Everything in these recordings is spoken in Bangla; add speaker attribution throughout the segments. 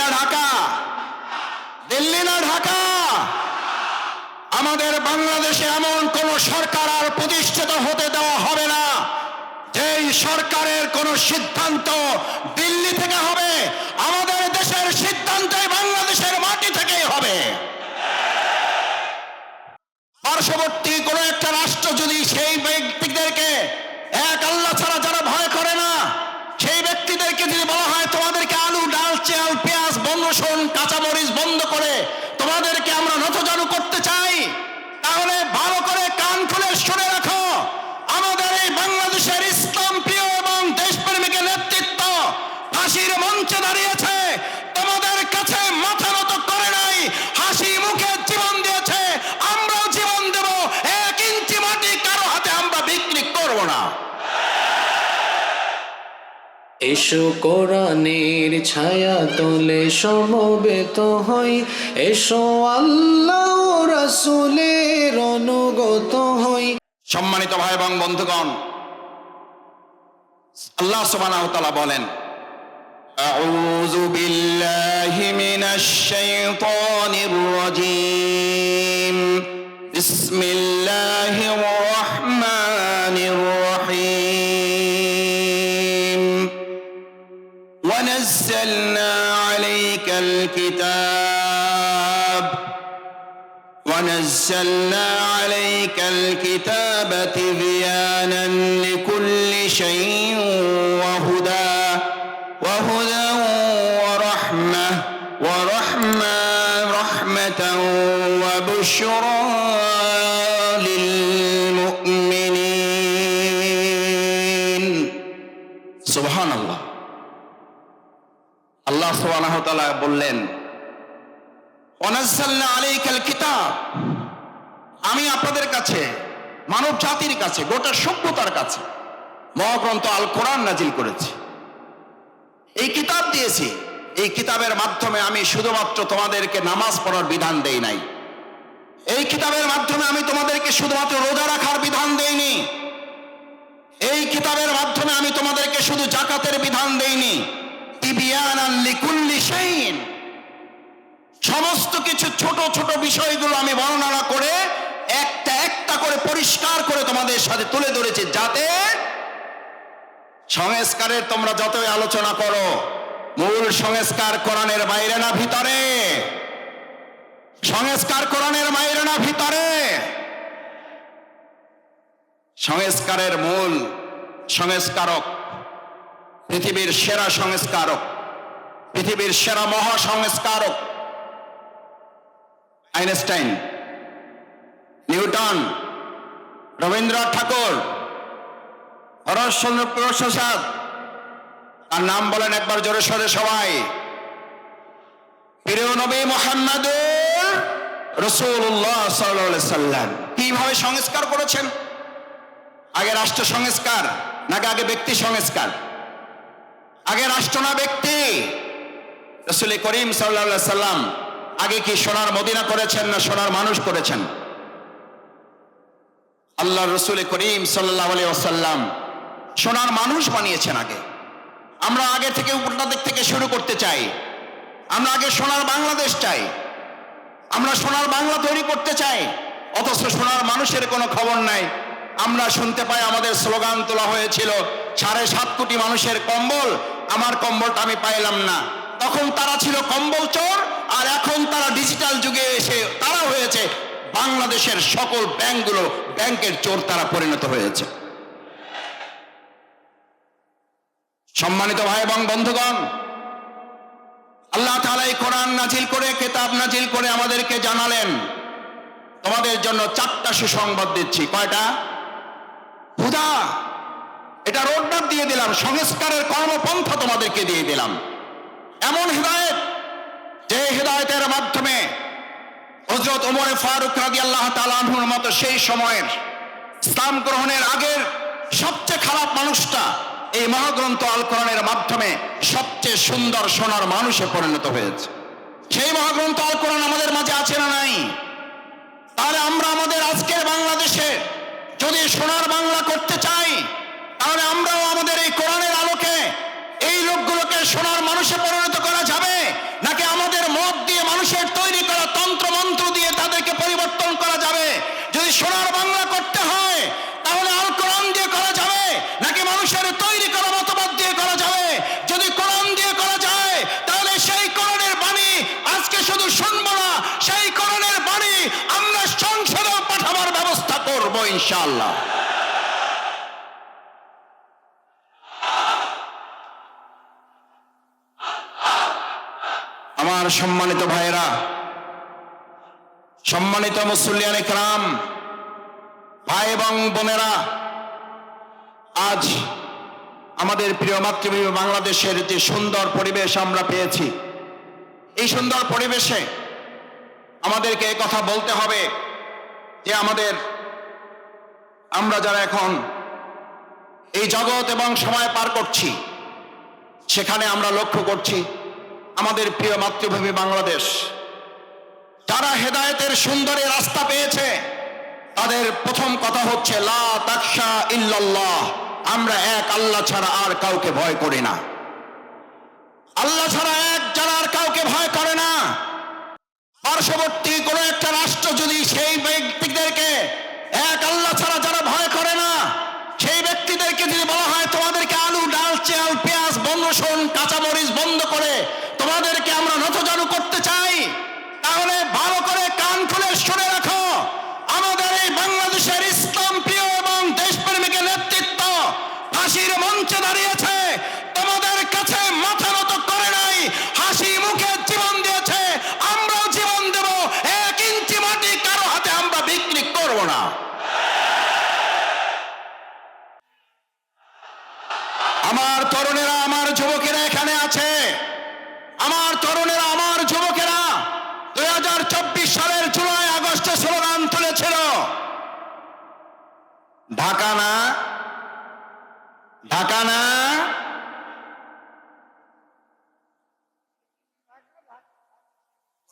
Speaker 1: না ঢাকা? দিল্লি না ঢাকা? আমাদের বাংলাদেশে এমন কোন সরকার আর প্রতিষ্ঠিত হতে দেওয়া হবে না, যেই সরকারের কোন সিদ্ধান্ত দিল্লি থেকে হবে, আমাদের দেশের সিদ্ধান্তই বাংলাদেশের মাটি থেকেই হবে। পার্শ্ববর্তী কোন একটা রাষ্ট্র যদি সেই ব্যক্তিদেরকে এক আল্লাহ ছাড়া
Speaker 2: এসো কোরআনের ছায়া তোলে সমবেত হই এসো আল্লাহ রাসূলের অনুগত হই
Speaker 1: সম্মানিত ভাই এবং বন্ধুগণ আল্লাহ সুবহানাহু ওয়া তাআলা বলেন أعوذ بالله من الشيطان الرجيم بسم الله الرحمن ونزلنا عليك الكتاب تبيانا لكل شيء وهدى وهدى ورحمة ورحمة رحمة وبشرى للمؤمنين سبحان الله আল্লাহ সুবহানাহু ওয়া তাআলা বললেন অনাজ্জালনা আলাইকাল কিতাব আমি আপনাদের কাছে, মানব জাতির কাছে, গোটা সভ্যতার কাছে মহাগ্রন্থ আল কোরআন নাজিল করেছি। এই কিতাব দিয়েছি। এই কিতাবের মাধ্যমে আমি শুধুমাত্র তোমাদেরকে নামাজ পড়ার বিধান দেই নাই। এই কিতাবের মাধ্যমে আমি তোমাদেরকে শুধুমাত্র রোজা রাখার বিধান দেইনি। এই কিতাবের মাধ্যমে আমি তোমাদেরকে শুধু জাকাতের বিধান দেইনি। সমস্ত কিছু ছোট ছোট বিষয়গুলো করে সাথে তুলে ধরেছি যাতে সংস্কারের তোমরা যতই আলোচনা করো, মূল সংস্কার কোরআনের বাইরে না ভিতরে। সংস্কার কোরআনের বাইরে না ভিতরে। সংস্কারের মূল সংস্কারক পৃথিবীর সেরা সংস্কারক, পৃথিবীর সেরা মহা সংস্কারক আইনস্টাইন, নিউটন রবীন্দ্রনাথ ঠাকুর হরশ্চন্দ্র প্রসাদ তার নাম বলেন একবার জোরে সরে সবাই। প্রিয় নবী মোহাম্মদ রসুল্লাহ সাল্লাম। কীভাবে সংস্কার করেছেন? আগে রাষ্ট্র সংস্কার, নাকি আগে ব্যক্তি সংস্কার? আগে রাষ্ট্র না ব্যক্তি? রসুল করিম সাল্লাহ সাল্লাম আগে কি সোনার মদিনা করেছেন না সোনার মানুষ করেছেন? আল্লাহ রসুল করিম সাল্লাহ সোনার মানুষ বানিয়েছেন আগে। আমরা আগে থেকে উপরটা দিক থেকে শুরু করতে চাই। আমরা আগে সোনার বাংলাদেশ চাই। আমরা সোনার বাংলা তৈরি করতে চাই। অথচ সোনার মানুষের কোনো খবর নাই। আমরা শুনতে পাই আমাদের স্লোগান তোলা হয়েছিল, সাড়ে সাত কোটি মানুষের কম্বল, আমার কম্বলটা আমি পাইলাম না। তখন তারা ছিল কম্বল চোর, আর এখন তারা ডিজিটাল যুগে এসে তারা হয়েছে বাংলাদেশের সকল ব্যাংকগুলো ব্যাংকের চোর তারা পরিণত হয়েছে। সম্মানিত ভাই এবং বন্ধুগণ, আল্লাহ তাআলা এই কোরআন নাজিল করে, কেতাব নাজিল করে আমাদেরকে জানালেন, তোমাদের জন্য চারটা সুসংবাদ দিচ্ছি। কয়টা? হুদা! এটা রোডম্যাপ দিয়ে দিলাম, সংস্কারের কর্মপন্থা তোমাদেরকে দিয়ে দিলাম। এমন হৃদায়ত, যে হৃদায়তের মাধ্যমে হজরত ওমরে ফারুক রাজি আল্লাহ তালাহুর মতো সেই সময়ের ইসলাম গ্রহণের আগের সবচেয়ে খারাপ মানুষটা এই মহাগ্রন্থ আল কোরআনের মাধ্যমে সবচেয়ে সুন্দর সোনার মানুষে পরিণত হয়েছে। সেই মহাগ্রন্থ আল কোরআন আমাদের মাঝে আছে না নাই? তাহলে আমরা আমাদের আজকের বাংলাদেশে যদি সোনার বাংলা করতে চাই, তাহলে আমরাও আমাদের এই কোরআনের আলোকে এই লোকগুলোকে সোনার মানুষে পরিণত করা যাবে? নাকি আমাদের মত দিয়ে মানুষের তৈরি করা তন্ত্র মন্ত্র দিয়ে তাদেরকে পরিবর্তন করা যাবে? যদি সোনার বাংলা করতে হয়, তাহলে আর কোরআন দিয়ে করা যাবে? নাকি মানুষের তৈরি করা মতবাদ দিয়ে করা যাবে? যদি কোরআন দিয়ে করা যায়, তাহলে সেই কোরআনের বাণী আজকে শুধু শুনব না, সেই কোরআনের বাণী আমরা সংসদেও পাঠাবার ব্যবস্থা করব ইনশাআল্লাহ। সম্মানিত ভাইয়েরা, সম্মানিত মুসল্লিয়ান ইকরাম, ভাই এবং বোনেরা, আজ আমাদের প্রিয় মাতৃভূমি বাংলাদেশের যে সুন্দর পরিবেশ আমরা পেয়েছি। এই সুন্দর পরিবেশে আমাদেরকে কথা বলতে হবে যে আমাদের, আমরা যারা এখন এই জগৎ এবং সময় পার করছি, সেখানে আমরা লক্ষ্য করছি আমাদের প্রিয় মাতৃভূমি বাংলাদেশ। যারা হেদায়তের সুন্দরী রাস্তা পেয়েছে, তাদের প্রথম কথা হচ্ছে, লা আমরা এক, আল্লাহ ছাড়া আর কাউকে ভয় করি না। আল্লাহ ছাড়া এক, যারা আর কাউকে ভয় করে না। পার্শ্ববর্তী কোনো একটা রাষ্ট্র যদি সেই ব্যক্তিদেরকে এক, আল্লাহ ছাড়া যারা ভয় করে না, সেই ব্যক্তিদেরকে যদি বলা হয়, তোমাদেরকে আলু, ডাল, চাল, পেঁয়াজ বন্ধ শোন, কাঁচামরিচ বন্ধ করে তোমাদেরকে আমরা নথজানু করতে চাই তাহলে ভালো করে কান খুলে শুনে রাখো। ঢাকা না? ঢাকা না?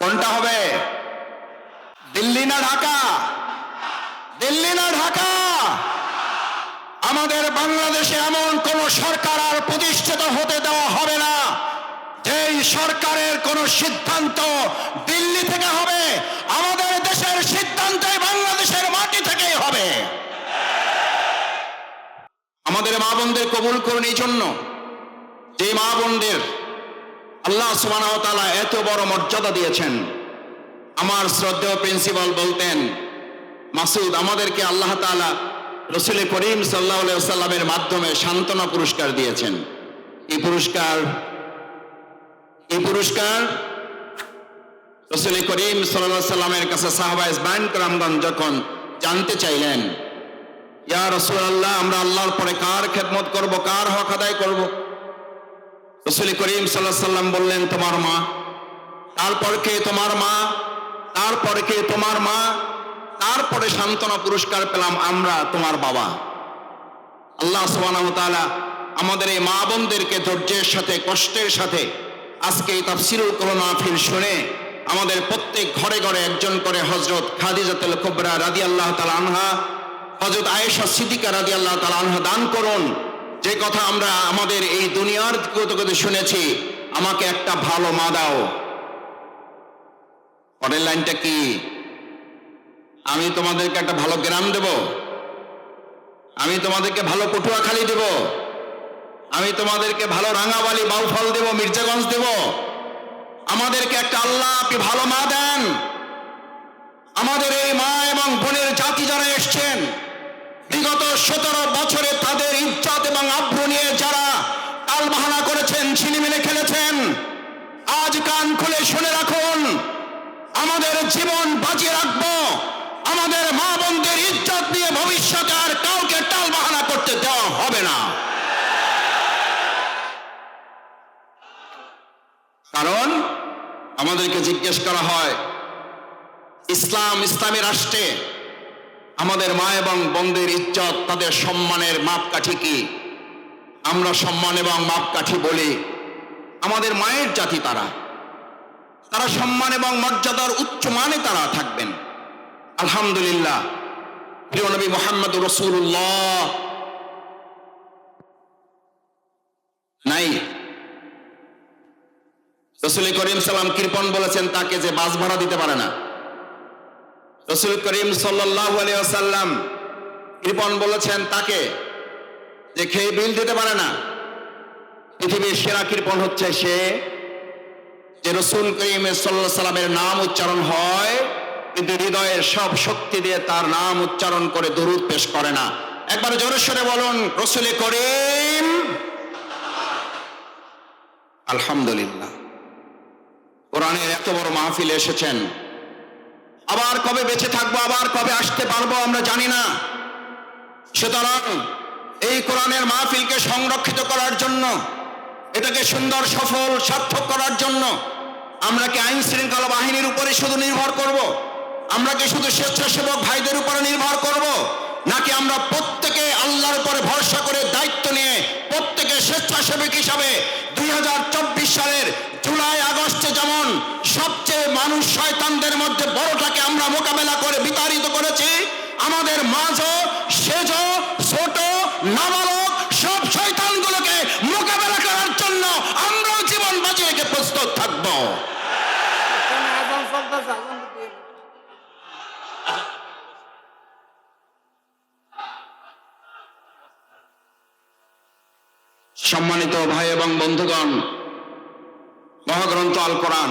Speaker 1: কোনটা হবে? দিল্লি না ঢাকা? দিল্লি না ঢাকা? আমাদের বাংলাদেশে এমন কোন সরকার আর প্রতিষ্ঠিত হতে দেওয়া হবে না, যেই সরকারের কোন সিদ্ধান্ত দিল্লি থেকে হবে। আমাদের দেশের সিদ্ধান্তই বাংলাদেশের মাটি থেকেই হবে। আমাদের মা বোনদের কবুল করুন এই জন্য। যে মা বোনদের আল্লাহ সুবহানাহু এত বড় মর্যাদা দিয়েছেন। আমার শ্রদ্ধেয় প্রিন্সিপাল বলতেন, মাসুদ, আমাদেরকে আল্লাহ তাআলা রসুল করিম সাল্লাহ সাল্লামের মাধ্যমে সান্ত্বনা পুরস্কার দিয়েছেন। এই পুরস্কার এই পুরস্কার রসুল করিম সাল্লাহ সাল্লামের কাছে সাহাবা ইসবাইন কালামগঞ্জ যখন জানতে চাইলেন ইয়া রসুল আল্লাহ আমরা আল্লাহর পরে কার খেদমত করব, কার হক আদায় করব? রসুল করিম সাল্লাহ সাল্লাম বললেন, তোমার মা। তারপর কে? তোমার মা। তারপরে কে? তোমার মা। তারপরে সান্ত্বনা পুরস্কার পেলাম আমরা, তোমার বাবা। আল্লাহ তাআলা আমাদের এই মা বোনদেরকে ধৈর্যের সাথে, কষ্টের সাথে আজকে এই তাফসিরুল কোরআন মাহফিল শুনে আমাদের প্রত্যেক ঘরে ঘরে একজন করে হজরত খাদিজাতুল কুবরা রাদিয়াল্লাহু তাআলা আনহা হজরত আয়েশা সিদ্দিকা রাদিয়াল্লাহু তাআলা আনহা দান করুন। যে কথা আমরা আমাদের এই দুনিয়ার কত কত শুনেছি, আমাকে একটা ভালো মা দাও। পরের লাইনটা কি? আমি তোমাদেরকে একটা ভালো গ্রাম দেব। আমি তোমাদেরকে ভালো পটুয়াখালী দেব। আমি তোমাদেরকে ভালো রাঙাবালি, বাউফল দেব, মির্জাগঞ্জ দেব। আমাদেরকে একটা আল্লাহ আপনি ভালো মা দেন। আমাদের এই মা এবং বোনের জাতি যারা এসছেন বিগত সতেরো বছরে তাদের ইজ্জত এবং আব্রু নিয়ে যারা তালবাহানা করেছেন ছিনিমিনে খেলেছেন, আজ কান খুলে শুনে রাখুন, আমাদের জীবন বাজিয়ে রাখব, আমাদের মা বোনদের ইজ্জত নিয়ে ভবিষ্যতে আর কাউকে টাল বাহানা করতে দেওয়া হবে না। কারণ আমাদেরকে জিজ্ঞেস করা হয়, ইসলাম ইসলামী রাষ্ট্রে আমাদের মা এবং বোনদের ইজ্জত, তাদের সম্মানের মাপকাঠি কি? আমরা সম্মান এবং মাপকাঠি বলি, আমাদের মায়ের জাতি তারা। তারা সম্মান এবং মর্যাদার উচ্চ মানে তারা থাকবেন। আলহামদুলিল্লাহ। প্রিয় নবী মোহাম্মদ রসুল্লাহ নাই। রসুল করিম সালাম কৃপন বলেছেন, তাকে যে বাস ভাড়া দিতে পারে না। রসুল করিম আলিয়াল্লাম কৃপন বলেছেন তাকে যে খেয়ে বিল দিতে পারে না। পৃথিবীর সেরা কৃপন হচ্ছে সে যে রসুল করিম সাল্লাহ সাল্লামের নাম উচ্চারণ হয়, কিন্তু হৃদয়ের সব শক্তি দিয়ে তার নাম উচ্চারণ করে দরুদ পেশ করে না। একবার জোরে সরে বলুন, রসুল করিম। আলহামদুলিল্লাহ। কোরআনের এত বড় মাহফিল এসেছেন। আবার কবে বেঁচে থাকব, আবার কবে আসতে পারব আমরা জানি না সুতরাং এই কোরআনের মাহফিলকে সংরক্ষিত করার জন্য, এটাকে সুন্দর, সফল, সার্থক করার জন্য আমরা কি আইন শৃঙ্খলা বাহিনীর উপরে শুধু নির্ভর করব। আমরা কি শুধু স্বেচ্ছাসেবক ভাইদের উপরে নির্ভর করব। নাকি আমরা প্রত্যেকে আল্লাহর উপরে ভরসা করে দায়িত্ব নিয়ে প্রত্যেকে স্বেচ্ছাসেবক হিসাবে দুই হাজার চব্বিশ সালের জুলাই আগস্টে যেমন সবচেয়ে মানুষ শয়তানদের মধ্যে বড়টাকে আমরা মোকাবেলা করে বিতাড়িত করেছি আমাদের মাঝও সেজ, ছোট, নাবালক সব শয়তানগুলোকে মোকাবেলা করার জন্য আমরাও জীবন বাঁচে রেখে প্রস্তুত থাকব। সম্মানিত ভাই এবং বন্ধুগণ, মহাগ্রন্থ আল কোরআন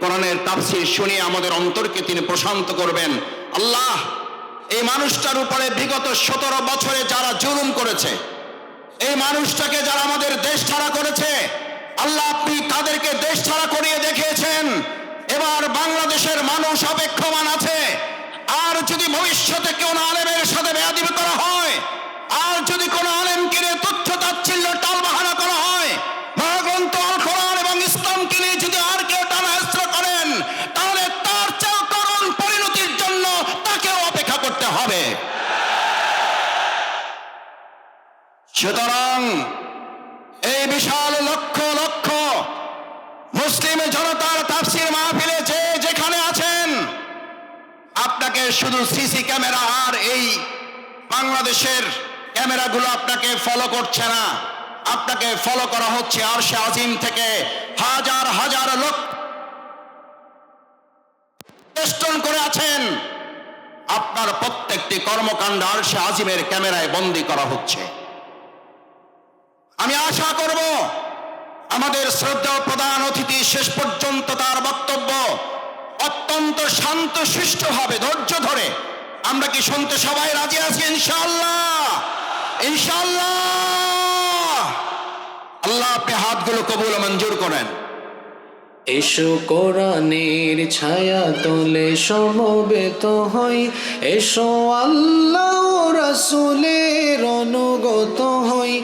Speaker 1: কোরআনের তাফসির শুনিয়ে আমাদের অন্তরকে তিনি প্রশান্ত করবেন। আল্লাহ, এই মানুষটার উপরে বিগত সতেরো বছরে যারা জুলুম করেছে, এই মানুষটাকে যারা আমাদের দেশ ছাড়া করেছে, আল্লাহ আপনি তাদেরকে দেশ ছাড়া করিয়ে দেখিয়েছেন। এবার বাংলাদেশের মানুষ অপেক্ষমান আছে। আর যদি ভবিষ্যতে কেউ আলেমের সাথে বেয়াদিবি করা হয় আপনাকে শুধু সিসি ক্যামেরা আর এই বাংলাদেশের ক্যামেরাগুলো আপনাকে ফলো করছে না। আপনাকে ফলো করা হচ্ছে আর সে আজিম থেকে হাজার হাজার লোক। করে আছেন, আপনার প্রত্যেকটি কর্মকাণ্ড আর সে আজিমের ক্যামেরায় বন্দি করা হচ্ছে। আমি আশা করব, আমাদের শ্রদ্ধা প্রধান অতিথি শেষ পর্যন্ত অত্যন্ত শান্ত সুষ্ঠ হবে ধৈর্য ধরে। আমরা কি শুনতে সবাই রাজি আছি? ইনশাআল্লাহ। ইনশাআল্লাহ। আল্লাহ আপনি হাতগুলো কবুল মঞ্জুর করেন।
Speaker 2: এসো কোরআনের ছায়া তোলে, সমবেত হই। এসো আল্লাহ রাসূলের অনুগত হই।